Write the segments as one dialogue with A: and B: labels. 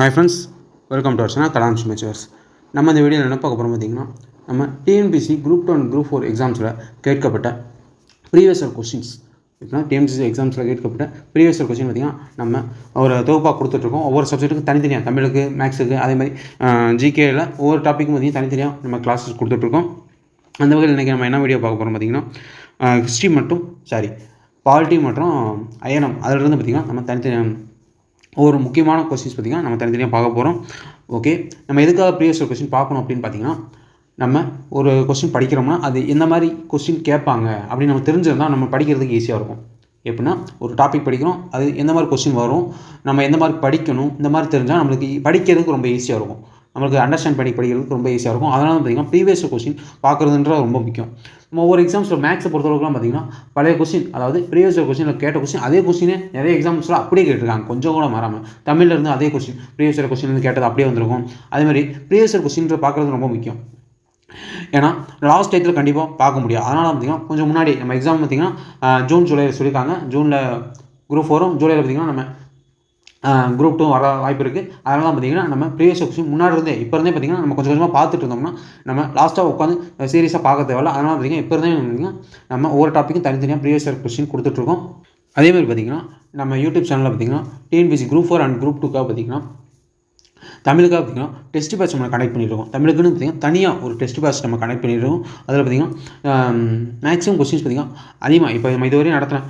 A: Hi friends welcome to Archana கலாம்ஸ் மெச்சர்ஸ் நம்ம இந்த வீடியோவில் என்ன பார்க்க போகிறோம் பார்த்தீங்கன்னா நம்ம TNPSC group two and group four எக்ஸாம்ஸில் கேட்கப்பட்ட ப்ரீவியஸ் இயர் கொஸ்டின்ஸ் இப்போனா டிஎன்பிசி எக்ஸாம்ஸில் கேட்கப்பட்ட ப்ரீவியஸ் இயர் கொஸ்டின் பார்த்திங்கன்னா நம்ம ஒரு தொகுப்பாக கொடுத்துட்ருக்கோம். ஒவ்வொரு சப்ஜெக்ட்டுக்கும் தனித்தனியாக தமிழுக்கு மேக்ஸுக்கு அதே மாதிரி ஜிகேயில் ஒவ்வொரு டாப்பிக்கும் பார்த்திங்கன்னா தனித்தனியாக நம்ம கிளாஸஸ் கொடுத்துட்ருக்கோம். அந்த வகையில் இன்றைக்கி நம்ம என்ன வீடியோ பார்க்க போகிறோம் பார்த்திங்கன்னா ஹிஸ்ட்ரி மட்டும் சாரி பாலிட்டி மற்றும் அயனம் அதிலிருந்து பார்த்திங்கன்னா நம்ம தனித்தனியாக ஒரு முக்கியமான கொஸ்டின்ஸ் பார்த்திங்கன்னா நம்ம தனித்தனியாக பார்க்க போகிறோம் ஓகே நம்ம எதுக்காக ப்ரீவியஸ் கொஸ்டின் பார்க்கணும் அப்படின்னு பார்த்தீங்கன்னா நம்ம ஒரு கொஸ்டின் படிக்கிறோம்னா அது எந்த மாதிரி கொஸ்டின் கேட்பாங்க அப்படின்னு நம்ம தெரிஞ்சிருந்தால் நம்ம படிக்கிறதுக்கு ஈஸியாக இருக்கும். எப்படின்னா ஒரு டாபிக் படிக்கிறோம் அது எந்த மாதிரி கொஸ்டின் வரும் நம்ம எந்த மாதிரி படிக்கணும் இந்த மாதிரி தெரிஞ்சால் நம்மளுக்கு படிக்கிறதுக்கு ரொம்ப ஈஸியாக இருக்கும். நம்மளுக்கு அண்டர்ஸ்டாண்ட் பண்ணி படிக்கிறதுக்கு ரொம்ப ஈஸியாக இருக்கும். அதனால பார்த்திங்கன்னா ப்ரீவியஸ் கொஸ்டின் பார்க்குறதுன்றது ரொம்ப முக்கியம். நம்ம ஒவ்வொரு எக்ஸாம்ஸில் மேக்ஸை பொறுத்தளவுக்குலாம் பார்த்திங்கன்னா பழைய கொஸ்டின் அதாவது ப்ரீவியஸ் கொஸ்டினில் கேட்ட கொஸ்டின் அதே கொஸ்டினே நிறைய எக்ஸாம்ஸில் அப்படியே கேட்டிருக்காங்க. கொஞ்சம் கூட மாறாமல் தமிழில் இருந்து அதே கொஸ்டின் ப்ரீவியஸ் இயர் கொஸ்டின் கேட்டது அப்படியே வந்திருக்கும். அதேமாதிரி ப்ரீவியஸ் இயர் கொஸ்டின் பார்க்குறது ரொம்ப முக்கியம். ஏன்னா லாஸ்ட் டயத்தில் கண்டிப்பாக பார்க்க முடியாது. அதனால் பார்த்திங்கன்னா கொஞ்சம் முன்னாடி நம்ம எக்ஸாம் பார்த்திங்கன்னா ஜூன் ஜூலையில் சொல்லியிருக்காங்க. ஜூனில் குரூப் ஃபோரும் ஜூலையில் பார்த்திங்கன்னா நம்ம குரூப் டூ வர வாய்ப்பு இருக்குது அதனால தான் பார்த்தீங்கன்னா நம்ம ப்ரீவியஸ் கொஸ்டின் முன்னாடி இருந்தே இப்போ இருந்தே பார்த்தீங்கன்னா நம்ம கொஞ்சம் கொஞ்சமாக பார்த்துட்டு இருந்தோம்னா நம்ம லாஸ்ட்டாக உட்காந்து சீரியஸாக பார்க்க தேவையில்ல. அதனால் பார்த்தீங்கன்னா இப்போ இருந்தே பார்த்தீங்கன்னா நம்ம ஒவ்வொரு டாப்பிக்கும் தனித்தனியாக ப்ரீவியஸ் இயர் கொஸ்டின் கொடுத்துட்ருக்கோம் அதேமாதிரி பார்த்தீங்கன்னா நம்ம யூடியூப் சேனலில் பார்த்தீங்கன்னா TNPSC group four and group டூக்காக பார்த்தீங்கன்னா தமிழுக்காக பார்த்தீங்கன்னா டெஸ்ட் பேட்ச் நம்ம கனெக்ட் பண்ணியிருக்கோம் தமிழுக்குன்னு பார்த்திங்கன்னா தனியாக ஒரு டெஸ்ட் பேட்ச் நம்ம கனெக்ட் பண்ணியிருக்கோம் அதில் பார்த்திங்கன்னா மேக்ஸிமம் கொஸ்டின்ஸ் பார்த்தீங்கன்னா அதிகமாக இப்போ நம்ம இதுவரையும் நடத்துகிற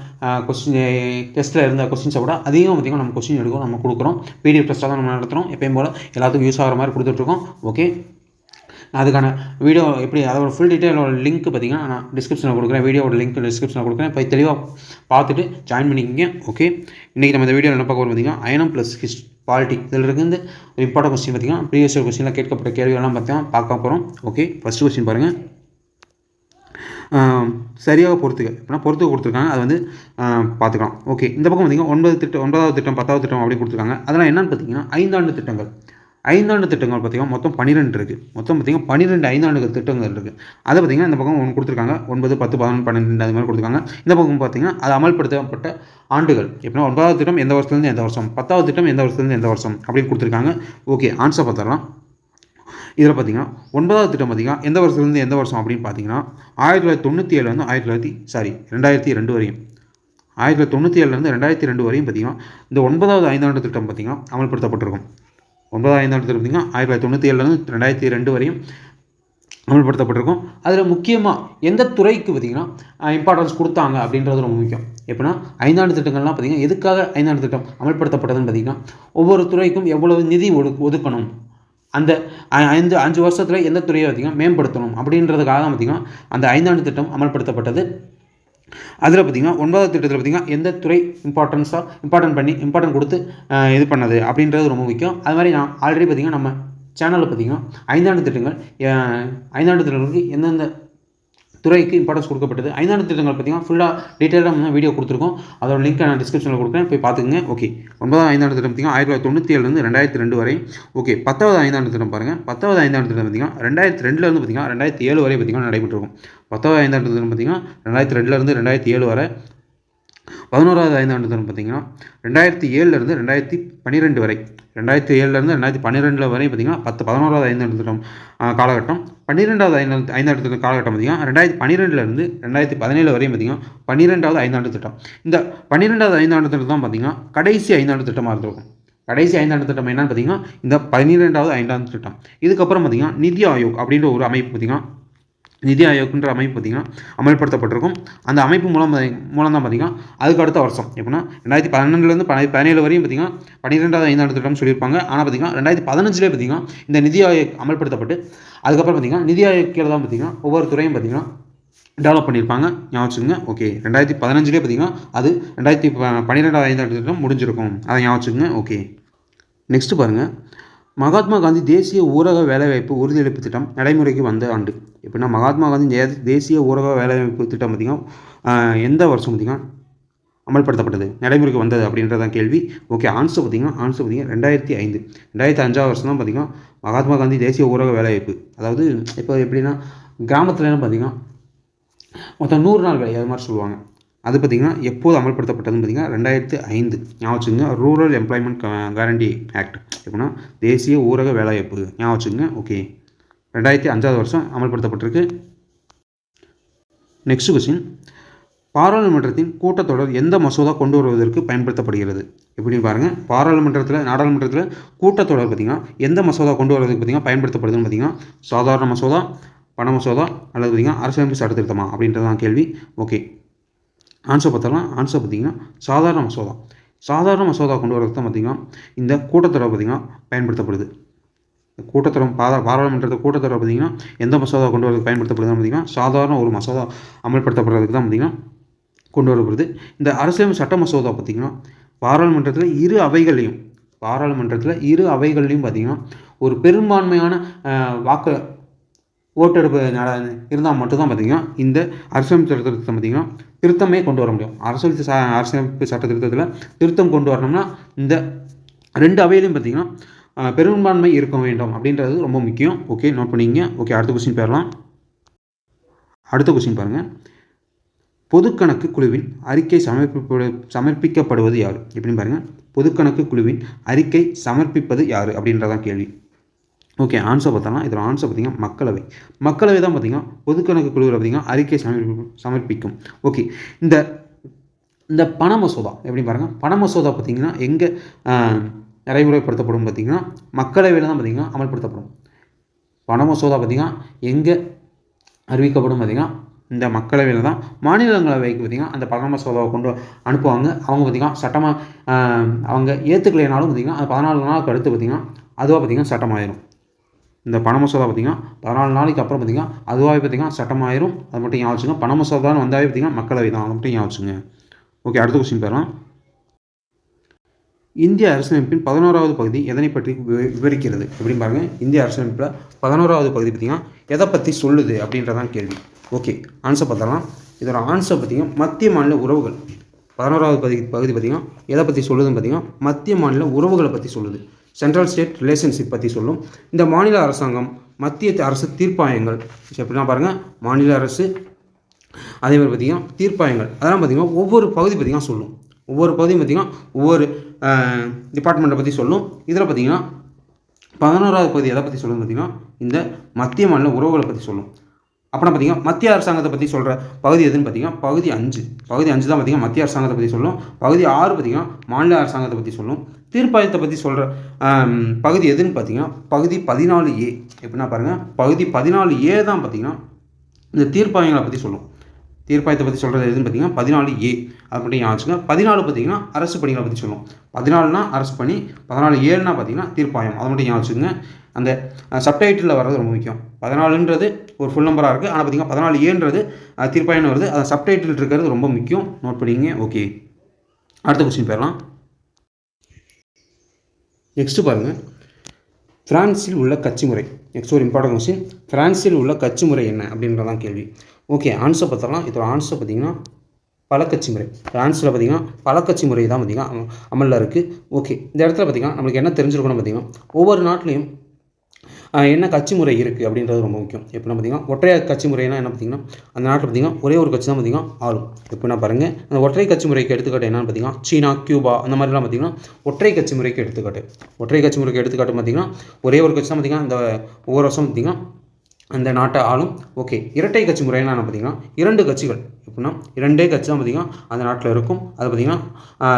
A: கொஸ்டின் டெஸ்ட்டில் இருந்த கொஸ்டின்ஸை விட அதிகமாக பார்த்தீங்கன்னா நம்ம கொஸ்டின் எடுக்கும் நம்ம கொடுக்குறோம். பிடிஎஃப் டெஸ்ட்டாக தான் நம்ம நடத்துகிறோம் எப்பயும் போல் எல்லாத்துக்கும் யூஸ் ஆகிற மாதிரி கொடுத்துட்ருக்கோம் ஓகே அதுக்கான வீடியோ எப்படி அதோட ஃபுல் டீட்டெயிலோட லிங்க் பார்த்தீங்கன்னா நான் டிஸ்கிரிப்ஷனில் கொடுக்குறேன். வீடியோட லிங்க் டிஸ்கிரிப்ஷனில் கொடுக்குறேன். இப்போ தெளிவாக பார்த்துட்டு ஜாயின் பண்ணிக்கிங்க. ஓகே இன்றைக்கி நம்ம இந்த வீடியோவில் என்ன பார்க்க போகிறோம் பார்த்தீங்கன்னா அயனம் ப்ளஸ் ஹிஸ்ட் பாலிட்டி இதில் இருந்து இம்பார்ட்டன் கொஸ்டின் பார்த்தீங்கன்னா ப்ரீவியஸ் இயர் கொஸ்டினில் கேட்கப்பட்ட கேள்விகள்லாம் பார்த்தீங்கன்னா பார்க்க போகிறோம் ஓகே ஃபஸ்ட்டு கொஸ்டின் பாருங்கள் சரியாக பொறுத்துக்க அப்படின்னா பொறுத்து கொடுத்துருக்காங்க. அது வந்து பார்த்துக்கலாம் ஓகே இந்த பக்கம் பார்த்தீங்கன்னா ஒன்பது திட்டம் ஒன்பதாவது திட்டம் பத்தாவது திட்டம் அப்படி கொடுத்துருக்காங்க. அதெல்லாம் என்னென்னு பார்த்தீங்கன்னா ஐந்தாண்டு திட்டங்கள். ஐந்தாண்டு திட்டங்கள் பார்த்திங்கன்னா மொத்தம் பன்னிரெண்டு இருக்குது மொத்தம் பார்த்திங்கன்னா பன்னிரெண்டு ஐந்தாண்டு திட்டங்கள் இருக்குது அதை பார்த்திங்கன்னா இந்த பக்கம் ஒன்று கொடுத்துருக்காங்க. ஒன்பது பத்து பதினொன்று பன்னெண்டு அது மாதிரி கொடுத்துருக்காங்க. இந்த பக்கம் பார்த்திங்கன்னா அது அமல்படுத்தப்பட்ட ஆண்டுகள். எப்படின்னா ஒன்பதாவது திட்டம் எந்த வருஷத்துலேருந்து எந்த வருஷம்? பத்தாவது திட்டம் எந்த வருஷத்துலேருந்து எந்த வருஷம்? அப்படின்னு கொடுத்துருக்காங்க. ஓகே ஆன்சர் பார்த்துடலாம். இதில் பார்த்தீங்கன்னா ஒன்பதாவது திட்டம் பார்த்தீங்கன்னா எந்த வருஷத்துலேருந்து எந்த வருஷம் அப்படின்னு பார்த்தீங்கன்னா ஆயிரத்தி தொள்ளாயிரத்தி தொண்ணூற்றி ஏழுலேருந்து ஆயிரத்தி தொள்ளாயிரத்தி சாரி ரெண்டாயிரத்தி ரெண்டு வரையும். ஆயிரத்தி தொள்ளாயிரத்தி தொண்ணூற்றி ஏழுலேருந்து ரெண்டாயிரத்தி ரெண்டு வரையும் பார்த்தீங்கன்னா இந்த ஒன்பதாவது ஐந்தாண்டு திட்டம் பார்த்தீங்கன்னா அமல்படுத்தப்பட்டிருக்கும். ஒன்பதாவது பார்த்தீங்கன்னா ஆயிரத்தி தொள்ளாயிரத்தி தொண்ணூற்றி ஏழுலேருந்து ரெண்டாயிரத்தி ரெண்டு வரையும் அமல்படுத்தப்பட்டிருக்கும். அதில் முக்கியமாக எந்த துறைக்கு பார்த்திங்கன்னா இம்பார்ட்டன்ஸ் கொடுத்தாங்க அப்படின்றது ரொம்ப முக்கியம். எப்படின்னா ஐந்தாண்டு திட்டங்கள்லாம் பார்த்திங்கன்னா எதுக்காக ஐந்தாண்டு திட்டம் அமல்படுத்தப்பட்டதுன்னு பார்த்திங்கன்னா ஒவ்வொரு துறைக்கும் எவ்வளவு நிதி ஒடு ஒதுக்கணும். அந்த ஐந்து அஞ்சு வருஷத்தில் எந்த துறையை பார்த்திங்கன்னா மேம்படுத்தணும் அப்படின்றதுக்காக தான் பார்த்திங்கன்னா அந்த ஐந்தாண்டு திட்டம் அமல்படுத்தப்பட்டது. அதில் பார்த்திங்கன்னா ஒன்பதாவது திட்டத்தில் பார்த்திங்கன்னா எந்த துறை இம்பார்ட்டன்ஸாக இம்பார்ட்டன்ட் பண்ணி இம்பார்ட்டன்ட் கொடுத்து இது பண்ணது அப்படின்றது ரொம்ப முக்கியம். அது மாதிரி நான் ஆல்ரெடி பார்த்திங்கன்னா நம்ம சேனலில் பார்த்திங்கன்னா ஐந்தாண்டு திட்டங்கள் ஐந்தாண்டு திட்டங்களுக்கு எந்தெந்த துறைக்கு இம்பார்ட்டன்ஸ் கொடுக்கப்பட்டது. ஐந்தாண்டு திட்டங்கள் பார்த்தீங்கன்னா ஃபுல்லாக டீட்டெயிலாக நம்ம வீடியோ கொடுத்துருக்கோம். அதோட லிங்க் நான் டிஸ்கிரிப்ஷனில் கொடுக்குறேன். போய் பார்த்துக்குங்க. ஓகே ஒன்பதாவது ஐந்தாண்டு திட்டம் பார்த்தீங்கன்னா ஆயிரத்தி தொள்ளாயிரத்தி தொண்ணூற்றி ஏழுலேருந்து ரெண்டாயிரத்தி ரெண்டு வரை. ஓகே பத்தாவது ஐந்தாண்டு திட்டம் பாருங்கள் பத்தாவது ஐந்தாண்டு திட்டம் பார்த்தீங்கன்னா ரெண்டாயிரத்தி ரெண்டுலேருந்து பார்த்தீங்கன்னா ரெண்டாயிரத்தி ஏழு வரை பார்த்தீங்கன்னா நடைபெற்றிருக்கும். பத்தாவது ஐந்தாண்டு திட்டம் பார்த்தீங்கன்னா ரெண்டாயிரத்தி ரெண்டுலேருந்து ரெண்டாயிரத்தி ஏழு வரை. பதினோராவது ஐந்தாண்டு திட்டம் பார்த்திங்கன்னா ரெண்டாயிரத்தி ஏழுலேருந்து ரெண்டாயிரத்தி பன்னிரெண்டு வரை ரெண்டாயிரத்தி ஏழுலேருந்து ரெண்டாயிரத்தி பன்னிரெண்டில் வரை பார்த்திங்கன்னா பத்து பதினோராவது ஐந்தாண்டு திட்டம் காலகட்டம். பன்னிரெண்டாவது ஐந்தாண்டு ஐந்தாண்டு திட்டம் காலகட்டம் பார்த்திங்கன்னா ரெண்டாயிரத்தி பன்னிரெண்டுலேருந்து ரெண்டாயிரத்தி பதினேழு வரையும் பார்த்திங்கன்னா பன்னிரெண்டாவது ஐந்தாண்டு திட்டம். இந்த பன்னிரெண்டாவது ஐந்தாண்டு திட்டம் தான் பார்த்திங்கன்னா கடைசி ஐந்தாண்டு திட்டமாக இருந்திருக்கும் கடைசி ஐந்தாண்டு திட்டம் என்னன்னு பார்த்தீங்கன்னா இந்த பன்னிரெண்டாவது ஐந்தாண்டு திட்டம். இதுக்கப்புறம் பார்த்தீங்கன்னா நிதி ஆயோக் அப்படின்ற ஒரு அமைப்பு பார்த்தீங்கன்னா நிதி ஆயோக்குன்ற அமைப்பு பார்த்திங்கன்னா அமல்படுத்தப்பட்டிருக்கும். அந்த அமைப்பு மூலம் மூலம் தான் பார்த்திங்கன்னா அதுக்கு அடுத்த வருஷம். எப்படின்னா ரெண்டாயிரத்தி பன்னெண்டுலேருந்து பதினேழு வரையும் பார்த்திங்கன்னா பன்னிரெண்டாவது ஐந்தாண்டு திட்டம் சொல்லியிருப்பாங்க. ஆனால் பார்த்திங்கன்னா ரெண்டாயிரத்தி பதினஞ்சுலேயே பார்த்திங்கன்னா இந்த நிதி ஆயோக் அமல்படுத்தப்பட்டு அதுக்கப்புறம் பார்த்திங்கன்னா நிதி ஆயோக்கில் தான் பார்த்திங்கன்னா ஒவ்வொரு துறையும் பார்த்திங்கன்னா டெவலப் பண்ணியிருப்பாங்க. ஞாபகம் ஓகே ரெண்டாயிரத்தி பதினஞ்சுலேயே பார்த்திங்கன்னா அது ரெண்டாயிரத்தி பன்னிரெண்டாவது ஐந்தாண்டு திட்டம் முடிஞ்சிருக்கும். அதை ஞாபகம் ஓகே. நெக்ஸ்ட்டு பாருங்கள் மகாத்மா காந்தி தேசிய ஊரக வேலைவாய்ப்பு உறுதியளிப்பு திட்டம் நடைமுறைக்கு வந்த ஆண்டு. எப்படின்னா மகாத்மா காந்தி தேசிய ஊரக வேலைவாய்ப்பு திட்டம் பார்த்திங்கன்னா எந்த வருஷம் பார்த்திங்கன்னா அமல்படுத்தப்பட்டது? நடைமுறைக்கு வந்தது அப்படின்றதான் கேள்வி. ஓகே ஆன்சர் பார்த்திங்கன்னா ஆன்சர் பார்த்திங்கன்னா ரெண்டாயிரத்தி ஐந்து. ரெண்டாயிரத்தி அஞ்சாவது வருஷம் தான் பார்த்திங்கன்னா மகாத்மா காந்தி தேசிய ஊரக வேலைவாய்ப்பு. அதாவது இப்போ எப்படின்னா கிராமத்துலலாம் பார்த்திங்கன்னா மொத்தம் நூறு நாள் வேலை அது மாதிரி சொல்லுவாங்க. அது பார்த்திங்கன்னா எப்போது அமல்படுத்தப்பட்டதுன்னு பார்த்திங்கன்னா ரெண்டாயிரத்து ஐந்து. ஞாபகம் வச்சுங்க ரூரல் எம்ப்ளாய்மெண்ட் கேரண்டி ஆக்ட் எப்படின்னா தேசிய ஊரக வேலைவாய்ப்பு. ஞாபகம் வச்சுங்க ஓகே ரெண்டாயிரத்தி அஞ்சாவது வருஷம் அமல்படுத்தப்பட்டிருக்கு. நெக்ஸ்ட் கொஸ்டின் பாராளுமன்றத்தின் கூட்டத்தொடர் எந்த மசோதா கொண்டு வருவதற்கு பயன்படுத்தப்படுகிறது? எப்படின்னு பாருங்கள் பாராளுமன்றத்தில் நாடாளுமன்றத்தில் கூட்டத்தொடர் பார்த்திங்கன்னா எந்த மசோதா கொண்டு வருவதற்கு பார்த்திங்கன்னா பயன்படுத்தப்படுதுன்னு பார்த்திங்கன்னா சாதாரண மசோதா பண மசோதா அல்லது பார்த்திங்கன்னா அரசியலமைப்பு சட்டத்திருத்தமா அப்படின்றது தான் கேள்வி. ஓகே ஆன்சர் பார்த்தோம்னா ஆன்சர் பார்த்திங்கன்னா சாதாரண மசோதா. சாதாரண மசோதா கொண்டு வரதுக்கு தான் பார்த்திங்கன்னா இந்த கூட்டத்தொடர் பார்த்திங்கன்னா பயன்படுத்தப்படுது. கூட்டத்தொடர் பாரா பாராளுமன்றத்தை கூட்டத்தொடர் பார்த்திங்கன்னா எந்த மசோதா கொண்டு வரதுக்கு பயன்படுத்தப்படுதுன்னு பார்த்திங்கன்னா சாதாரண ஒரு மசோதா அமல்படுத்தப்படுறதுக்கு தான் பார்த்திங்கன்னா கொண்டு வரப்படுது. இந்த அரசியலமைப்பு சட்ட மசோதா பார்த்திங்கன்னா பாராளுமன்றத்தில் இரு அவைகளையும் பாராளுமன்றத்தில் இரு அவைகள்லையும் பார்த்திங்கன்னா ஒரு பெரும்பான்மையான வாக்கு ஓட்டெடுப்பு இருந்தால் மட்டும்தான் பார்த்திங்கன்னா இந்த அரசியலமைப்பு சட்ட திருத்தம் பார்த்திங்கன்னா திருத்தமே கொண்டு வர முடியும். அரசியல் ச அரசியலமைப்பு சட்ட திருத்தத்தில் திருத்தம் கொண்டு வரணும்னா இந்த ரெண்டு அவையிலையும் பார்த்திங்கன்னா பெரும்பான்மை இருக்க வேண்டும் அப்படின்றது ரொம்ப முக்கியம். ஓகே நோட் பண்ணிங்க ஓகே அடுத்த கொஸ்டின் பேரலாம். அடுத்த கொஸ்டின் பாருங்கள் பொதுக்கணக்கு குழுவின் அறிக்கை சமர்ப்பிப்படு சமர்ப்பிக்கப்படுவது யார்? எப்படின்னு பாருங்கள் பொதுக்கணக்கு குழுவின் அறிக்கை சமர்ப்பிப்பது யார் அப்படின்றதான் கேள்வி. ஓகே ஆன்சர் பார்த்தோம்னா இதில் ஆன்சர் பார்த்திங்கன்னா மக்களவை. மக்களவை தான் பார்த்திங்கன்னா பொதுக்கணக்கு குழுவில் பார்த்திங்கன்னா அறிக்கை சமர்ப்பி சமர்ப்பிக்கும். ஓகே இந்த இந்த பண மசோதா எப்படி பாருங்கள் பண மசோதா பார்த்திங்கன்னா எங்கே நடைமுறைப்படுத்தப்படும் பார்த்திங்கன்னா மக்களவையில் தான் பார்த்திங்கன்னா அமல்படுத்தப்படும். பண மசோதா பார்த்திங்கன்னா எங்கே அறிவிக்கப்படும் பார்த்திங்கன்னா இந்த மக்களவையில் தான் மாநிலங்களவைக்கு பார்த்திங்கன்னா அந்த பண மசோதாவை கொண்டு அனுப்புவாங்க. அவங்க பார்த்திங்கன்னா சட்டமாக அவங்க ஏற்றுக்கலைனாலும் பார்த்திங்கன்னா அது பதினாலு நாளுக்கு அடுத்து பார்த்திங்கன்னா அதுவாக பார்த்திங்கன்னா சட்டமாயிடும் இந்த பண மசோதா பார்த்திங்கன்னா பதினாலு நாளைக்கு அப்புறம் பார்த்திங்கன்னா அதுவாகவே பார்த்திங்கன்னா சட்டமாயிரும் அது மட்டும் ஞாபகம் வச்சுங்க பண மசோதான்னு வந்தாவே பார்த்திங்கன்னா மக்களவை தான். அதை மட்டும் ஞாபகம் வச்சுங்க ஓகே அடுத்த கொஸ்டின் பேரலாம் இந்திய அரசியலமைப்பின் பதினோராவது பகுதி எதனை பற்றி விவரிக்கிறது? அப்படின்னு பாருங்கள் இந்திய அரசியலமைப்பில் பதினோராவது பகுதி பார்த்திங்கன்னா எதை பற்றி சொல்லுது அப்படின்றதான் கேள்வி. ஓகே ஆன்சர் பார்த்தலாம் இதோட ஆன்சர் பார்த்திங்கன்னா மத்திய மாநில உறவுகள். பதினோராவது பகுதி பகுதி பார்த்திங்கன்னா எதை பற்றி சொல்லுதுன்னு பார்த்திங்கன்னா மத்திய மாநில உறவுகளை பற்றி சொல்லுது. சென்ட்ரல் ஸ்டேட் ரிலேஷன்ஷிப் பற்றி சொல்லும். இந்த மாநில அரசாங்கம் மத்திய அரசு தீர்ப்பாயங்கள். எப்படின்னா பாருங்கள் மாநில அரசு அதே மாதிரி பார்த்திங்கன்னா தீர்ப்பாயங்கள். அதெல்லாம் பார்த்திங்கன்னா ஒவ்வொரு பகுதி பார்த்திங்கன்னா சொல்லும். ஒவ்வொரு பகுதியும் பார்த்திங்கன்னா ஒவ்வொரு டிபார்ட்மெண்ட்டை பற்றி சொல்லும். இதில் பார்த்திங்கன்னா பதினோராவது பகுதி எதை பற்றி சொல்லுன்னு பார்த்திங்கன்னா இந்த மத்திய மாநில உறவுகளை பற்றி சொல்லும். அப்புறம் பார்த்தீங்கன்னா மத்திய அரசாங்கத்தை பற்றி சொல்கிற பகுதி எதுன்னு பார்த்தீங்கன்னா பகுதி அஞ்சு. பகுதி அஞ்சு தான் பார்த்தீங்கன்னா மத்திய அரசாங்கத்தை பற்றி சொல்லும். பகுதி ஆறு பார்த்தீங்கன்னா மாநில அரசாங்கத்தை பற்றி சொல்லும். தீர்ப்பாயத்தை பற்றி சொல்கிற பகுதி எதுன்னு பார்த்தீங்கன்னா பகுதி பதினாலு ஏ. எப்படின்னா பாருங்கள் பகுதி பதினாலு ஏ தான் பார்த்தீங்கன்னா இந்த தீர்ப்பாயங்களை பற்றி சொல்லும். தீர்ப்பாயத்தை பற்றி சொல்கிறது எதுன்னு பார்த்தீங்கன்னா பதினாலு ஏ. அது மட்டும் ஆச்சுங்க பதினாலு பார்த்தீங்கன்னா அரசு பணிகளை பற்றி சொல்லும். பதினாலுனா அரசு பணி பதினாலு ஏழுனா பார்த்தீங்கன்னா தீர்ப்பாயம். அதை மட்டும் ஞாபகம் அந்த சப்டைட்டில் வர்றது ரொம்ப முக்கியம். பதினாலுன்றது ஒரு ஃபுல் நம்பராக இருக்குது ஆனால் பார்த்தீங்கன்னா பதினாலு ஏன்றது தீர்ப்பாயம் வருது. அதை சப்டைட்டில் இருக்கிறது ரொம்ப முக்கியம். நோட் பண்ணிங்க ஓகே அடுத்த கொஸ்டின் போயிடலாம். நெக்ஸ்ட்டு பாருங்கள் ஃப்ரான்ஸில் உள்ள கட்சி முறை. நெக்ஸ்ட் ஒரு இம்பார்ட்டன்ட் கொஸ்டின் ஃப்ரான்ஸில் உள்ள கட்சி முறை என்ன? அப்படின்றதான் கேள்வி. ஓகே ஆன்சர் பார்த்தலாம் இதோட ஆன்சர் பார்த்தீங்கன்னா பழக்கட்சி முறை. ஃப்ரான்ஸில் பார்த்திங்கன்னா பலக்கட்சி முறை தான் பார்த்திங்கன்னா அமலில் இருக்குது ஓகே இந்த இடத்துல பார்த்திங்கன்னா நம்மளுக்கு என்ன தெரிஞ்சிருக்கணும் பார்த்திங்கன்னா ஒவ்வொரு நாட்டிலையும் என்ன கட்சி முறை இருக்குது அப்படின்றது ரொம்ப முக்கியம். எப்படின்னா பார்த்திங்கன்னா ஒற்றை கட்சி முறைனா என்ன பார்த்திங்கன்னா அந்த நாட்டில் பார்த்திங்கன்னா ஒரே ஒரு கட்சி தான் பார்த்திங்கன்னா ஆளும். எப்படின்னா பாருங்கள் அந்த ஒற்றை கட்சி முறைக்கு எடுத்துக்காட்டு என்னென்னு பார்த்திங்கன்னா சீனா கியூபா அந்த மாதிரிலாம் பார்த்திங்கன்னா ஒற்றை கட்சி முறைக்கு எடுத்துக்காட்டு. ஒற்றை கட்சி முறைக்கு எடுத்துக்காட்டு பார்த்திங்கன்னா ஒரே ஒரு கட்சி தான் பார்த்திங்கன்னா இந்த ஒவ்வொரு வருஷம் பார்த்திங்கன்னா அந்த நாட்டை ஆளும். ஓகே இரட்டை கட்சி முறைனா என்ன பார்த்திங்கன்னா இரண்டு கட்சிகள். எப்படின்னா இரண்டே கட்சி தான் பார்த்திங்கன்னா அந்த நாட்டில் இருக்கும். அது பார்த்திங்கன்னா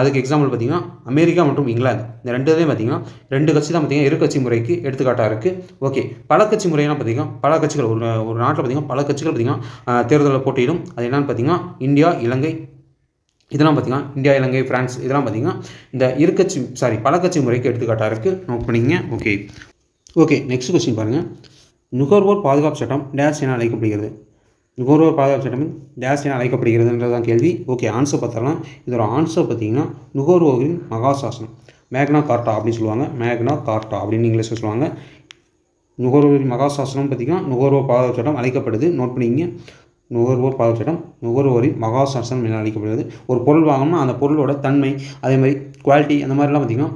A: அதுக்கு எக்ஸாம்பிள் பார்த்திங்கன்னா அமெரிக்கா மற்றும் இங்கிலாந்து. இந்த ரெண்டு இதையும் பார்த்திங்கன்னா ரெண்டு கட்சி தான் பார்த்திங்கன்னா இரு கட்சி முறைக்கு எடுத்துக்காட்டாக இருக்குது ஓகே பல கட்சி முறையெல்லாம் பார்த்திங்கன்னா பல கட்சிகள் ஒரு ஒரு நாட்டில் பார்த்திங்கன்னா பல கட்சிகள் பார்த்திங்கன்னா தேர்தலில் போட்டியிடும். அது என்னென்னு பார்த்திங்கன்னா இந்தியா இலங்கை. இதெல்லாம் பார்த்திங்கன்னா இந்தியா இலங்கை ஃப்ரான்ஸ் இதெல்லாம் பார்த்திங்கன்னா இந்த இருக்கட்சி சாரி பல கட்சி முறைக்கு எடுத்துக்காட்டாக இருக்குது நோட் பண்ணிங்க ஓகே ஓகே நெக்ஸ்ட் கொஸ்டின் பாருங்கள் நுகர்வோர் பாதுகாப்பு சட்டம் டேஷ் என அழைக்கப்படுகிறது. நுகர்வோர் பாதுகாப்பு சட்டம் டேஷ் என அழைக்கப்படுகிறதுன்றதான் கேள்வி. ஓகே ஆன்சர் பார்த்தலாம் இதோட ஆன்சர் பார்த்தீங்கன்னா நுகர்வோரின் மகாசாசனம். மேக்னா கார்ட்டா அப்படின்னு சொல்லுவாங்க. மேக்னா கார்ட்டா அப்படின்னு இங்கிலீஷில் சொல்லுவாங்க. நுகர்வோரின் மகாசாசனம் பார்த்தீங்கன்னா நுகர்வோர் பாதுகாப்பு சட்டம் அழைக்கப்படுது. நோட் பண்ணிக்கிங்க. நுகர்வோர் பாதுகாப்பு சட்டம் நுகர்வோரின் மகாசாசனம் என அழைக்கப்படுகிறது. ஒரு பொருள் வாங்கணும்னா அந்த பொருளோட தன்மை அதே மாதிரி குவாலிட்டி அந்த மாதிரிலாம் பார்த்திங்கன்னா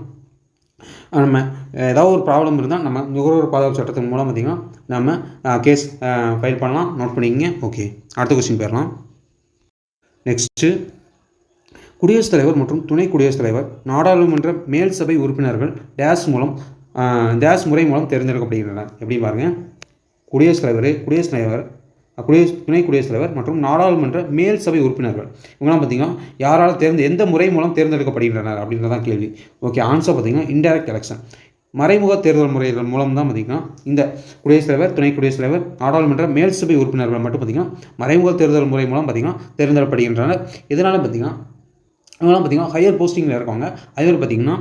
A: நம்ம ஏதாவது ஒரு ப்ராப்ளம் இருந்தால் நம்ம நுகர்வோர் பாதுகாப்பு சட்டத்தின் மூலம் பார்த்திங்கன்னா நம்ம கேஸ் ஃபைல் பண்ணலாம். நோட் பண்ணிக்கங்க. ஓகே அடுத்த கொஸ்டின் போயிடலாம். நெக்ஸ்ட்டு குடியரசுத் தலைவர் மற்றும் துணை குடியரசுத் தலைவர் நாடாளுமன்ற மேல் சபை உறுப்பினர்கள் டேஸ் மூலம் டேஸ் முறை மூலம் தேர்ந்தெடுக்கப்படுகின்றனர். எப்படி பாருங்கள் குடியரசுத் தலைவர் குடியரசுத் தலைவர் குடியரசு துணை குடியரசுத் தலைவர் மற்றும் நாடாளுமன்ற மேல் சபை உறுப்பினர்கள். இவங்களாம் பார்த்தீங்கன்னா யாரால் தேர்ந்து எந்த முறை மூலம் தேர்ந்தெடுக்கப்படுகின்றனர் அப்படின்றதான் கேள்வி. ஓகே ஆன்சர் பார்த்தீங்கன்னா இன்டைரக்ட் எலெக்ஷன் மறைமுக தேர்தல் முறைகள் மூலம் தான் பார்த்திங்கன்னா இந்த குடியரசுத் தலைவர் துணை குடியரசுத் தலைவர் நாடாளுமன்ற மேல் சபை உறுப்பினர்கள் மட்டும் பார்த்திங்கன்னா மறைமுக தேர்தல் முறை மூலம் பார்த்திங்கன்னா தேர்ந்தெடுக்கப்படுகின்றனர். இதனால் பார்த்திங்கன்னா இவங்களாம் பார்த்திங்கன்னா ஹையர் போஸ்டிங்கில் இருக்கவங்க அதே மாதிரி பார்த்திங்கன்னா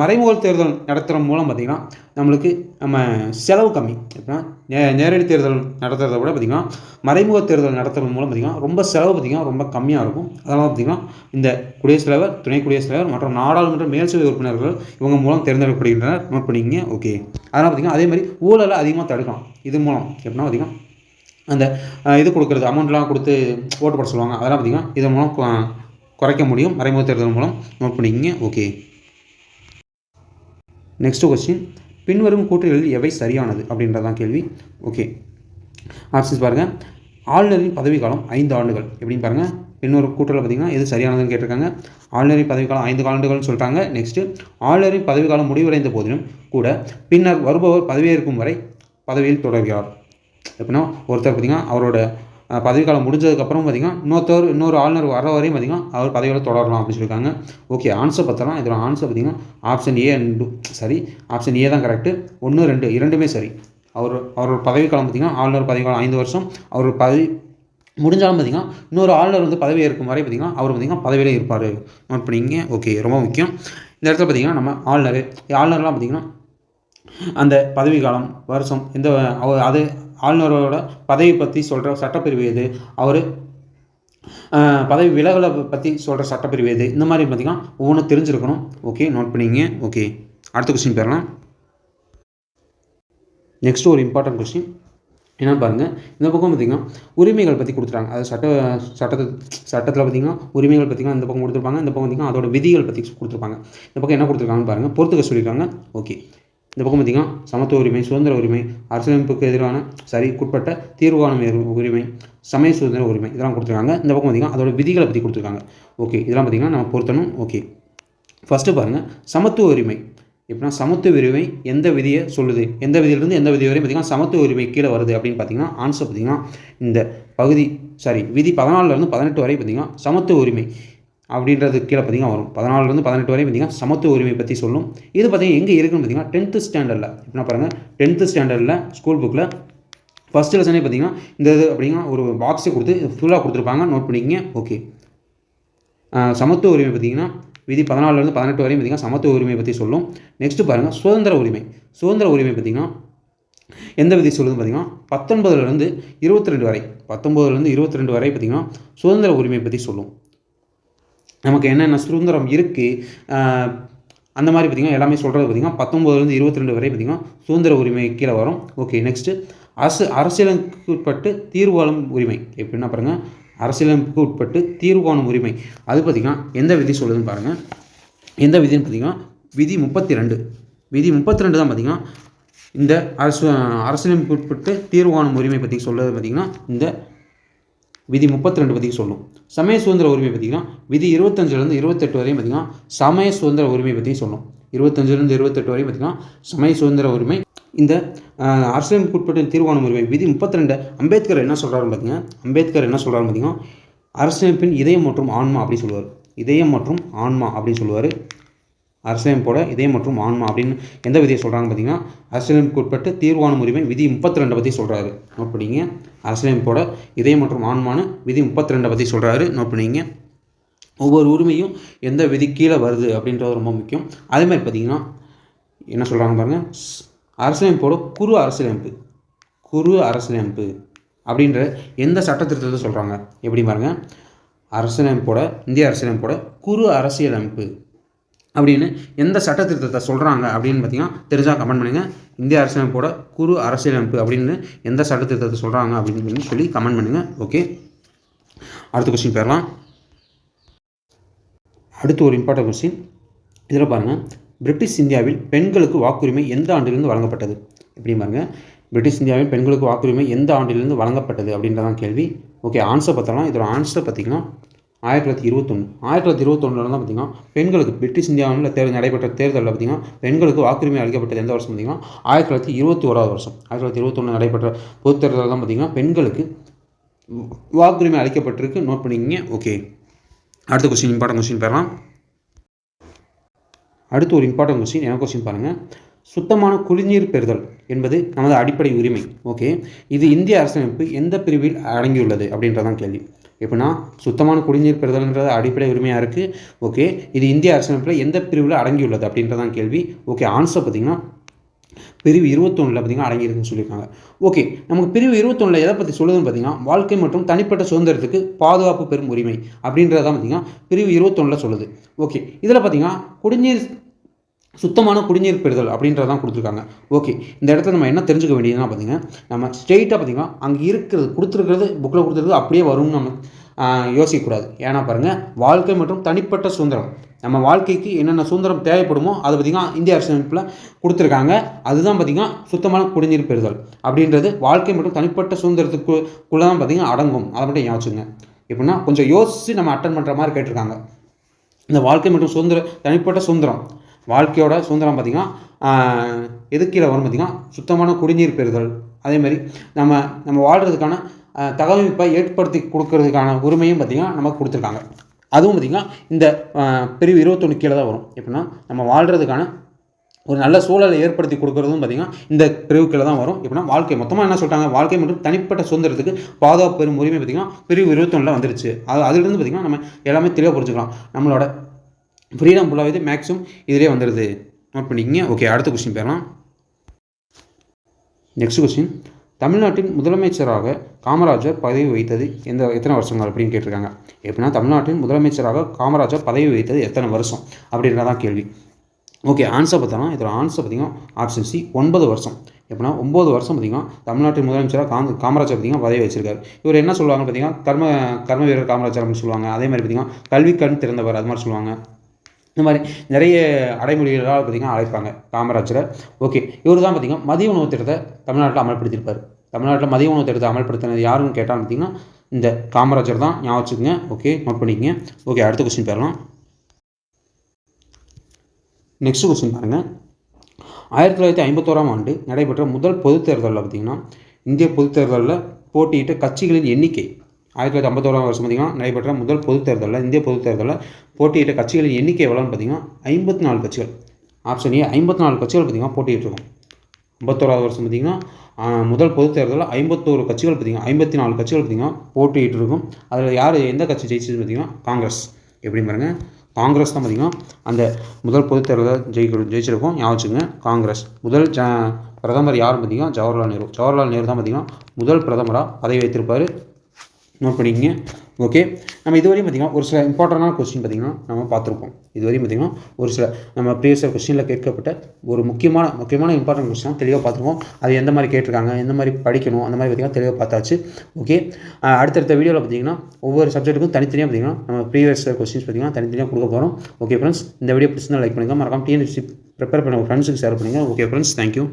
A: மறைமுக தேர்தல் நடத்துகிற மூலம் பார்த்திங்கன்னா நம்மளுக்கு நம்ம செலவு கம்மி. எப்படின்னா நே நேரடி தேர்தல் நடத்துகிறத விட பார்த்திங்கன்னா மறைமுக தேர்தல் நடத்துறது மூலம் பார்த்திங்கன்னா ரொம்ப செலவு பார்த்திங்கன்னா ரொம்ப கம்மியாக இருக்கும். அதனால் பார்த்திங்கன்னா இந்த குடியரசுத் தலைவர் துணை குடியரசுத் தலைவர் மற்றும் நாடாளுமன்ற மேல்சபை உறுப்பினர்கள் இவங்க மூலம் தேர்ந்தெடுக்கப்படுகின்றனர். நோட் பண்ணிங்க ஓகே அதனால் பார்த்திங்கன்னா அதே மாதிரி ஊழலை அதிகமாக தடுக்கலாம். இது மூலம் எப்படின்னா பார்த்திங்கன்னா அந்த இது கொடுக்குறது அமௌண்ட்லாம் கொடுத்து ஓட்டு போட சொல்லுவாங்க. அதெல்லாம் பார்த்திங்கன்னா இதன் மூலம் குறைக்க முடியும். மறைமுக தேர்தல் மூலம் நோட் பண்ணிக்கிங்க. ஓகே நெக்ஸ்ட் கொஸ்டின் பின்வரும் கூற்றுகளில் எவை சரியானது அப்படின்றதான் கேள்வி. ஓகே ஆப்ஷன்ஸ் பாருங்கள் ஆளுநரின் பதவிக்காலம் ஐந்து ஆண்டுகள். எப்படின்னு பாருங்கள் இன்னொரு கூட்டத்தில் பார்த்தீங்கன்னா எது சரியானதுன்னு கேட்டிருக்காங்க. ஆளுநரின் பதவிக்காலம் ஐந்து ஆண்டுகள்னு சொல்கிறாங்க நெக்ஸ்ட்டு ஆளுநரின் பதவிக்காலம் முடிவடைந்த போதிலும் கூட பின்னர் வருபவர் பதவியேற்கும் வரை பதவியில் தொடர்கிறார். எப்படின்னா ஒருத்தர் பார்த்திங்கன்னா அவரோட பதவிக்காலம் முடிஞ்சதுக்கப்புறம் பார்த்திங்கன்னா இன்னொருத்தர் இன்னொரு ஆளுநர் வர வரையும் பார்த்திங்கன்னா அவர் பதவியோட தொடரலாம் அப்படின்னு சொல்லியிருக்காங்க. ஓகே ஆன்சர் பார்த்தலாம் இதோட ஆன்சர் பார்த்திங்கன்னா ஆப்ஷன் ஏ அண்ட் சரி ஆப்ஷன் ஏ தான் கரெக்டு ஒன்று ரெண்டு இரண்டுமே சரி. அவர் அவரோட பதவிக்காலம் பார்த்திங்கன்னா ஆளுநர் பதவிக்காலம் ஐந்து வருஷம். அவர் பதவி முடிஞ்சாலும் பார்த்திங்கன்னா இன்னொரு ஆளுநர் வந்து பதவி ஏற்கும் வரை பார்த்திங்கன்னா அவர் பார்த்திங்கன்னா பதவியிலே இருப்பார். நோட் பண்ணிங்க ஓகே ரொம்ப முக்கியம். இந்த இடத்துல பார்த்திங்கன்னா நம்ம ஆளுநர் ஆளுநர்லாம் பார்த்திங்கன்னா அந்த பதவி காலம் வருஷம் இந்த அது ஆளுநரோட பதவி பற்றி சொல்கிற சட்டப்பிரிவு எது? அவர் பதவி விலகலை பற்றி சொல்கிற சட்டப்பிரிவு எது? இந்த மாதிரி பார்த்திங்கன்னா ஒவ்வொன்றும் தெரிஞ்சிருக்கணும். ஓகே நோட் பண்ணிங்க ஓகே அடுத்த கொஸ்டின் பேரலாம். நெக்ஸ்ட் ஒரு இம்பார்ட்டன்ட் கொஸ்டின் என்னென்னு பாருங்கள் இந்த பக்கம் பார்த்திங்கன்னா உரிமைகள் பற்றி கொடுத்துட்டாங்க. அது சட்ட சட்டத்தை சட்டத்தில் பார்த்திங்கன்னா உரிமைகள் பார்த்திங்கன்னா இந்த பக்கம் கொடுத்துருப்பாங்க. இந்த பக்கம் பார்த்திங்கன்னா அதோட விதிகள் பற்றி கொடுத்துருப்பாங்க. இந்த பக்கம் என்ன கொடுத்துருக்காங்கன்னு பாருங்கள் பொறுத்துக்க சொல்லியிருக்காங்க. ஓகே. இந்த பக்கம் பார்த்திங்கன்னா சமத்துவ உரிமை சுதந்திர உரிமை அரசியலமைப்புக்கு எதிரான சரிக்குட்பட்ட தீர்வான உரிமை சமய சுதந்திர உரிமை இதெல்லாம் கொடுத்துருக்காங்க. இந்த பக்கம் பார்த்திங்கன்னா அதோட விதிகளை பற்றி கொடுத்துருக்காங்க. ஓகே இதெல்லாம் பார்த்திங்கன்னா நம்ம பொருத்தணும். ஓகே. ஃபஸ்ட்டு பாருங்கள் சமத்துவ உரிமை. எப்படின்னா சமத்துவ உரிமை எந்த விதியை சொல்லுது? எந்த விதியிலிருந்து எந்த விதி வரை பார்த்திங்கன்னா சமத்துவ உரிமை கீழே வருது அப்படின்னு பார்த்தீங்கன்னா ஆன்சர் பார்த்திங்கன்னா இந்த பகுதி சாரி விதி பதினாலுலேருந்து பதினெட்டு வரை பார்த்திங்கன்னா சமத்துவ உரிமை. அப்படின்றது கீழே பார்த்திங்கன்னா வரும். பதினாலுலேருந்து பதினெட்டு வரையும் பார்த்திங்கன்னா சமத்துவ உரிமை பற்றி சொல்லும். இது பார்த்திங்கன்னா எங்கே இருக்குன்னு பார்த்திங்கன்னா டென்த்து ஸ்டாண்டர்டில் எப்படின்னா பாருங்கள் டென்த்து ஸ்டாண்டர்டில் ஸ்கூல் புக்கில் ஃபஸ்ட் லெசனே பார்த்திங்கன்னா இந்த இது அப்படிங்கன்னா ஒரு பாக்ஸை கொடுத்து ஃபுல்லாக கொடுத்துருப்பாங்க. நோட் பண்ணிக்கிங்க. ஓகே சமத்துவ உரிமை பார்த்திங்கன்னா விதி பதினாலுலேருந்து பதினெட்டு வரையும் பார்த்திங்கன்னா சமத்துவ உரிமை பற்றி சொல்லும். நெக்ஸ்ட்டு பாருங்கள் சுதந்திர உரிமை. சுதந்திர உரிமை பார்த்திங்கன்னா எந்த விதி சொல்லுதுன்னு பார்த்திங்கன்னா பத்தொன்பதுலேருந்து இருபத்தி ரெண்டு வரை. பத்தொம்பதுலேருந்து இருபத்தி ரெண்டு வரை பார்த்திங்கன்னா சுதந்திர உரிமை பற்றி சொல்லும். நமக்கு என்னென்ன சுதந்திரம் இருக்குது அந்த மாதிரி பார்த்திங்கன்னா எல்லாமே சொல்கிறது பார்த்திங்கன்னா பத்தொம்போதுலேருந்து இருபத்தி ரெண்டு வரை பார்த்திங்கன்னா சுதந்திர உரிமை கீழே வரும். ஓகே நெக்ஸ்ட்டு அரசு அரசியலுக்கு உட்பட்டு தீர்வாளும் உரிமை. எப்படின்னா பாருங்கள் அரசியலமைப்புக்கு உட்பட்டு தீர்வானும் உரிமை. அது பார்த்திங்கன்னா எந்த விதி சொல்லுதுன்னு பாருங்கள் எந்த விதின்னு பார்த்திங்கன்னா விதி முப்பத்தி ரெண்டு விதி முப்பத்தி ரெண்டு தான் பார்த்திங்கன்னா இந்த அரசு அரசியலமைப்பு உட்பட்டு தீர்வானும் உரிமை பற்றி சொல்கிறது பார்த்திங்கன்னா இந்த விதி முப்பத்தி ரெண்டு பற்றி சொல்லும். சமய சுதந்திர உரிமை பார்த்திங்கன்னா விதி இருபத்தஞ்சிலேருந்து இருபத்தெட்டு வரையும் பார்த்திங்கன்னா சமய சுதந்திர உரிமை பற்றி சொல்லும். இருபத்தஞ்சிலேருந்து இருபத்தெட்டு வரையும் பார்த்திங்கன்னா சமய சுதந்திர உரிமை. இந்த அரசியலமைப்புட்பட்ட உட்பட்ட தீர்வான உரிமை விதி முப்பத்தி ரெண்டு அம்பேத்கர் என்ன சொல்கிறாருன்னு பார்த்தீங்கன்னா அம்பேத்கர் என்ன சொல்கிறாருன்னு பார்த்தீங்கன்னா அரசியலமைப்பின் இதயம் மற்றும் ஆன்மா அப்படி சொல்லுவார். இதயம் மற்றும் ஆன்மா அப்படின்னு சொல்லுவார். அரசியலமைப்போட இதயம் மற்றும் ஆன்மா அப்படின்னு எந்த விதியை சொல்கிறாங்க பார்த்தீங்கன்னா அரசியலமைப்புக்கு உட்பட்டு தீர்வான உரிமை விதி முப்பத்தி ரெண்டை பற்றி சொல்கிறாரு நோட் பண்ணிங்க அரசியலமைப்போட இதயம் மற்றும் ஆன்மானு விதி முப்பத்தி ரெண்டை பற்றி சொல்கிறாரு நோட் பண்ணிங்க ஒவ்வொரு உரிமையும் எந்த விதி கீழே வருது அப்படின்றது ரொம்ப முக்கியம். அதேமாதிரி பார்த்தீங்கன்னா என்ன சொல்கிறாங்க பாருங்கள் அரசியலமைப்போட குறு அரசியலமைப்பு குறு அரசியலமைப்பு அப்படின்ற எந்த சட்டத்திருத்தத்தை சொல்கிறாங்க எப்படி பாருங்கள் அரசியலமைப்போட இந்திய அரசியலமைப்போட குறு அரசியலமைப்பு அப்படின்னு எந்த சட்ட திருத்தத்தை சொல்கிறாங்க அப்படின்னு பார்த்தீங்கன்னா தெரிஞ்சால் கமெண்ட் பண்ணுங்கள் இந்திய அரசியலமைப்போட குறு அரசியலமைப்பு அப்படின்னு எந்த சட்ட திருத்தத்தை சொல்கிறாங்க அப்படின்னு சொல்லி கமெண்ட் பண்ணுங்கள் ஓகே அடுத்த கொஸ்டின் பேரலாம். அடுத்து ஒரு இம்பார்ட்டன்ட் கொஸ்டின் இதில் பாருங்கள் பிரிட்டிஷ் இந்தியாவில் பெண்களுக்கு வாக்குரிமை எந்த ஆண்டிலிருந்து வழங்கப்பட்டது? எப்படி பாருங்கள் பிரிட்டிஷ் இந்தியாவில் பெண்களுக்கு வாக்குரிமை எந்த ஆண்டிலிருந்து வழங்கப்பட்டது அப்படின்றதான் கேள்வி. ஓகே ஆன்சர் பார்த்தலாம் இதோட ஆன்சர் பார்த்திங்கன்னா ஆயிரத்தி தொள்ளாயிரத்தி இருபத்தொன்று ஆயிரத்தி தொள்ளாயிரத்தி இருபத்தொன்னில் தான் பார்த்திங்கன்னா பெண்களுக்கு பிரிட்டிஷ் இந்தியாவில் தேர்தல் நடைபெற்ற தேர்தலில் பார்த்திங்கன்னா பெண்களுக்கு வாக்குரிமை அளிக்கப்பட்டது எந்த வருஷம் பார்த்திங்கன்னா ஆயிரத்தி தொள்ளாயிரத்தி இருபத்தி ஓராவது வருஷம். ஆயிரத்தி தொள்ளாயிரத்தி இருபத்தொன்று நடைபெற்ற பொது தேர்தலில் தான் பார்த்திங்கன்னா பெண்களுக்கு வாக்குரிமை அளிக்கப்பட்டிருக்கு. நோட் பண்ணிக்கிங்க. ஓகே அடுத்த கொஸ்டின் இம்பார்ட்டன் கொஸ்டின் பெறலாம் அடுத்து ஒரு இம்பார்ட்டன் கொஸ்டின் என்ன கொஸ்டின் பாருங்கள் சுத்தமான குடிநீர் பெறுதல் என்பது நமது அடிப்படை உரிமை. ஓகே இது இந்திய அரசமைப்பு எந்த பிரிவில் அடங்கியுள்ளது அப்படின்றதான் கேள்வி. எப்படின்னா சுத்தமான குடிநீர் பெறுதல்ன்றது அடிப்படை உரிமையாக இருக்குது ஓகே இது இந்திய அரசமைப்பில் எந்த பிரிவில் அடங்கியுள்ளது அப்படின்றதான் கேள்வி. ஓகே ஆன்சர் பார்த்திங்கன்னா பிரிவு இருபத்தொன்னில் பார்த்திங்கன்னா அடங்கியிருக்குன்னு சொல்லியிருக்காங்க. ஓகே நமக்கு பிரிவு இருபத்தொன்னில் எதை பற்றி சொல்லுதுன்னு பார்த்தீங்கன்னா வாழ்க்கை மற்றும் தனிப்பட்ட சுதந்திரத்துக்கு பாதுகாப்பு பெறும் உரிமை அப்படின்றதான் பார்த்திங்கன்னா பிரிவு இருபத்தொன்னில் சொல்லுது. ஓகே இதில் பார்த்திங்கன்னா குடிநீர் சுத்தமான குடிநீர் பெறுதல் அப்படின்றதான் கொடுத்துருக்காங்க. ஓகே இந்த இடத்துல நம்ம என்ன தெரிஞ்சுக்க வேண்டியதுன்னா பார்த்தீங்கன்னா நம்ம ஸ்ட்ரெயிட்டாக பார்த்தீங்கன்னா அங்கே இருக்கிறது கொடுத்துருக்கிறது புக்கில் கொடுத்துருக்கிறது அப்படியே வரும்னு நம்ம யோசிக்கக்கூடாது. ஏன்னா பாருங்கள் வாழ்க்கை மற்றும் தனிப்பட்ட சுதந்திரம். நம்ம வாழ்க்கைக்கு என்னென்ன சுதந்திரம் தேவைப்படுமோ அதை பார்த்திங்கன்னா இந்திய அரசமைப்பில் கொடுத்துருக்காங்க. அதுதான் பார்த்திங்கன்னா சுத்தமான குடிநீர் பெறுதல். அப்படின்றது வாழ்க்கை மற்றும் தனிப்பட்ட சுதந்திரத்துக்குள்ளே தான் பார்த்திங்கன்னா அடங்கும். அதை மட்டும் யோசிச்சுங்க? எப்படின்னா கொஞ்சம் யோசித்து நம்ம அட்டன் பண்ணுற மாதிரி கேட்டிருக்காங்க. இந்த வாழ்க்கை மற்றும் சுதந்திர தனிப்பட்ட சுதந்திரம். வாழ்க்கையோட சுதந்திரம் பார்த்திங்கன்னா எது கீழே வரும் பார்த்திங்கன்னா சுத்தமான குடிநீர் பெறுதல். அதேமாதிரி நம்ம நம்ம வாழ்கிறதுக்கான தகவமைப்பை ஏற்படுத்தி கொடுக்கறதுக்கான உரிமையும் பார்த்திங்கன்னா நமக்கு கொடுத்துருக்காங்க. அதுவும் பார்த்திங்கன்னா இந்த பிரிவு இருபத்தொன்று கீழே தான் வரும். எப்படின்னா நம்ம வாழ்கிறதுக்கான ஒரு நல்ல சூழலை ஏற்படுத்தி கொடுக்குறதும் பார்த்திங்கன்னா இந்த பிரிவு கீழே தான் வரும். எப்படின்னா வாழ்க்கை மொத்தமாக என்ன சொல்கிறாங்க வாழ்க்கை மற்றும் தனிப்பட்ட சுதந்திரத்துக்கு பாதுகாப்பு பெறும் உரிமை பார்த்திங்கன்னா பிரிவு இருபத்தொன்னில் வந்துருச்சு. அது அதிலிருந்து பார்த்திங்கன்னா நம்ம எல்லாமே தெளிவாக புரிஞ்சுக்கலாம். நம்மளோட ஃப்ரீடம் ஃபுல்லாக மேக்ஸிமம் இதிலே வந்துடுது நோட் பண்ணிக்கிங்க. ஓகே அடுத்த கொஸ்டின் போயிடலாம் நெக்ஸ்ட் கொஸ்டின் தமிழ்நாட்டின் முதலமைச்சராக காமராஜர் பதவி வைத்தது எந்த எத்தனை வருஷங்கள் அப்படின்னு கேட்டிருக்காங்க. எப்படின்னா தமிழ்நாட்டின் முதலமைச்சராக காமராஜர் பதவி வைத்தது எத்தனை வருஷம் அப்படின்றதான் கேள்வி. ஓகே ஆன்சர் பார்த்தோன்னா இதோட ஆன்சர் பார்த்திங்கன்னா ஆப்ஷன் சி ஒன்பது வருஷம். எப்படின்னா ஒம்பது வருஷம் பார்த்திங்கன்னா தமிழ்நாட்டின் முதலமைச்சராக காம் காமராஜர் பார்த்திங்கன்னா பதவி வச்சிருக்காரு. இவர் என்ன சொல்லுவாங்க பார்த்திங்கன்னா கர்ம கர்ம வீரர் காமராஜர் அப்படின்னு சொல்லுவாங்க. அதே மாதிரி பார்த்திங்கன்னா கல்வி கண் திறந்தவர் அது மாதிரி சொல்லுவாங்க. இந்த மாதிரி நிறைய அடைமொழிகளால் பார்த்திங்கன்னா அழைப்பாங்க காமராஜரை. ஓகே இவர் தான் பார்த்திங்கன்னா மதிய உணவு திட்டத்தை தமிழ்நாட்டில் அமல்படுத்தியிருப்பார். தமிழ்நாட்டில் மதிய உணவு திட்டத்தை அமல்படுத்தினது யாருன்னு கேட்டால் பார்த்திங்கன்னா இந்த காமராஜர் தான். ஞாபகம் வச்சுக்கோங்க. ஓகே நோட் பண்ணிக்கங்க. ஓகே அடுத்த கொஸ்டின் பேரலாம் நெக்ஸ்ட் கொஸ்டின் பாருங்கள் ஆயிரத்தி தொள்ளாயிரத்தி ஐம்பத்தோராம் ஆண்டு நடைபெற்ற முதல் பொதுத் தேர்தலில் பார்த்திங்கன்னா இந்திய பொதுத் தேர்தலில் போட்டியிட்ட கட்சிகளின் எண்ணிக்கை ஆயிரத்தி தொள்ளாயிரத்தி ஐம்பத்தோராம் வருஷம் பார்த்திங்கன்னா நடைபெற்ற முதல் பொதுத் தேர்தலில் இந்திய பொதுத் தேர்தலில் போட்டியிட்ட கட்சிகளின் எண்ணிக்கை எவ்வளோன்னு பார்த்திங்கன்னா ஐம்பத்தி நாலு கட்சிகள். ஆப்ஷன் ஏ ஐம்பத்தி நாலு கட்சிகள் பார்த்திங்கன்னா போட்டியிட்டிருக்கும் ஐம்பத்தோராவது வருஷம் பார்த்திங்கன்னா முதல் பொதுத் தேர்தலில் ஐம்பத்தோரு கட்சிகள் பார்த்திங்கன்னா ஐம்பத்தி நாலு கட்சிகள் பார்த்திங்கன்னா போட்டியிட்டு இருக்கும். அதில் யார் எந்த கட்சி ஜெயிச்சது பார்த்திங்கன்னா காங்கிரஸ். எப்படி பாருங்கள் காங்கிரஸ் தான் பார்த்திங்கன்னா அந்த முதல் பொதுத் தேர்தலில் ஜெயிக்க ஜெயிச்சிருக்கோம். ஞாபகம் காங்கிரஸ். முதல் ஜ பிரதமர் யார் பார்த்திங்கன்னா ஜவஹர்லால் நேரு. ஜவஹர்லால் நேரு தான் பார்த்திங்கன்னா முதல் பிரதமராக பதவி வைத்திருப்பார். நோட் பண்ணிக்கங்க. ஓகே நம்ம இதுவரையும் பார்த்திங்கன்னா ஒரு சில இம்பார்ட்டண்டான கொஸ்டின் பார்த்திங்கன்னா நம்ம பார்த்துருப்போம் இதுவரையும் பார்த்திங்கன்னா ஒரு சில நம்ம ப்ரீவியஸ் கொஸ்டினில் கேட்கப்பட்ட ஒரு முக்கியமான முக்கியமான இம்பார்ட்டன்ட் கொஸ்டின் தெளிவாக பார்த்துருக்கோம் அது எந்த மாதிரி கேட்டிருக்காங்க எந்த மாதிரி படிக்கணும் அந்த மாதிரி பார்த்திங்கன்னா தெளிவாக பார்த்தாச்சு. ஓகே அடுத்தடுத்த வீடியோவில் பார்த்திங்கன்னா ஒவ்வொரு சப்ஜெக்ட்டுக்கும் தனித்தனியாக பார்த்திங்கன்னா நம்ம ப்ரீவியஸ் கொஸ்டின்ஸ் பார்த்திங்கன்னா தனித்தனியாக கொடுக்க போகிறோம் ஓகே ஃப்ரெண்ட்ஸ் இந்த வீடியோ பிடிச்சிருந்தால் லைக் பண்ணுங்கள் மறக்காம டிஎன்எஸ்சி ப்ரிப்பேர் பண்ண ஃப்ரெண்ட்ஸுக்கு ஷேர் பண்ணுங்கள் ஓகே ஃப்ரெண்ட்ஸ் தேங்க்யூ